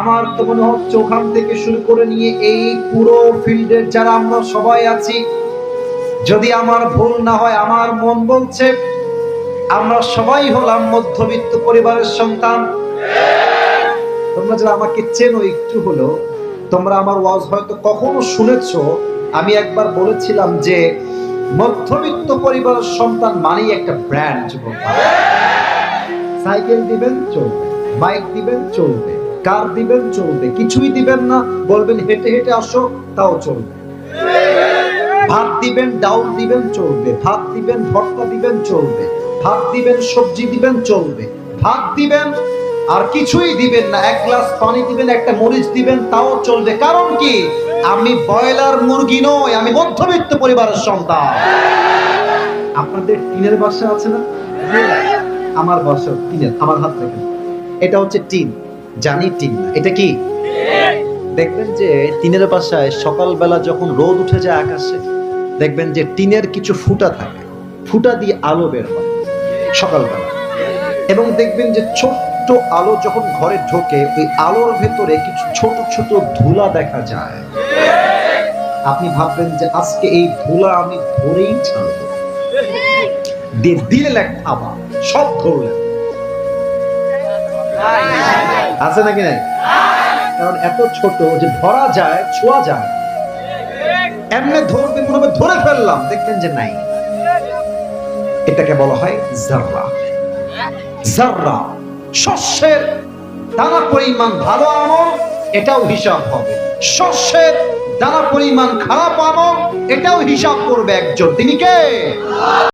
আমার তো মনে হচ্ছে ওখান থেকে শুরু করে নিয়ে এই পুরো ফিল্ডের যারা আমরা সবাই আছি, যদি আমার ভুল না হয়, আমার মন বলছে, আমরা সবাই হলাম মধ্যবিত্ত পরিবারের সন্তান। তোমরা যারা আমাকে চেনো একটু হলো তোমরা আমার ওয়াজ হয়তো কখনো শুনেছো, আমি একবার বলেছিলাম যে মধ্যবিত্ত পরিবারের সন্তান মানেই একটা ব্র্যান্ড সাইকেল দিবেন, চলবে। বাইক দিবেন, চলবে। কার দিবেন? চলবে। কিছুই দিবেন না। বলবেন, হেঁটে হেঁটে আসো, তাও চলবে। ভাত দিবেন, ডাউল দিবেন, চলবে। ভাত দিবেন, ভর্তা দিবেন, চলবে। ভাত দিবেন, সবজি দিবেন, চলবে। ভাত দিবেন, আর কিছুই দিবেন না। এক গ্লাস পানি দিবেন, একটা মরিচ দিবেন, তাও চলবে। কারণ কি? আমি ব্রয়লার মুরগি নই, আমি মধ্যবিত্ত পরিবারের সন্তান। আপনাদের টিনের বাসা আছে না? আমার বাসা টিনের, আমার হাত দেখেন। এটা হচ্ছে টিন। জানি টিন। এটা কি? দেখবেন যে টিনের বাসায় সকালবেলা যখন রোদ উঠে যায় আকাশে, দেখবেন যে টিনের কিছু ফুটা থাকে। ফুটা দিয়ে আলো বের হয় সকালবেলা। এবং দেখবেন যে ছোট্ট আলো যখন ঘরে ঢোকে, ওই আলোর ভেতরে কিছু ছোট ছোট ধুলা দেখা যায়। আপনি ভাববেন যে আজকে এই ধুলা আমি ধরেই ছাড়বো। দিয়ে দিলে এক সব ধরলেন। আছে নাকি নাই? কারণ এত ছোট যে ধরা যায়, ছোঁয়া যায়। এমনি ধরবে মনে হবে ধরে ফেললাম, দেখবেন যে নাই। এটাকে বলা হয় জাররা। জাররা, শস্যের দানা পরিমাণ ভালো আমল, এটাও হিসাব হবে। শস্যের দানা পরিমাণ খারাপ আমল, এটাও হিসাব করবে একজন। তিনি কে?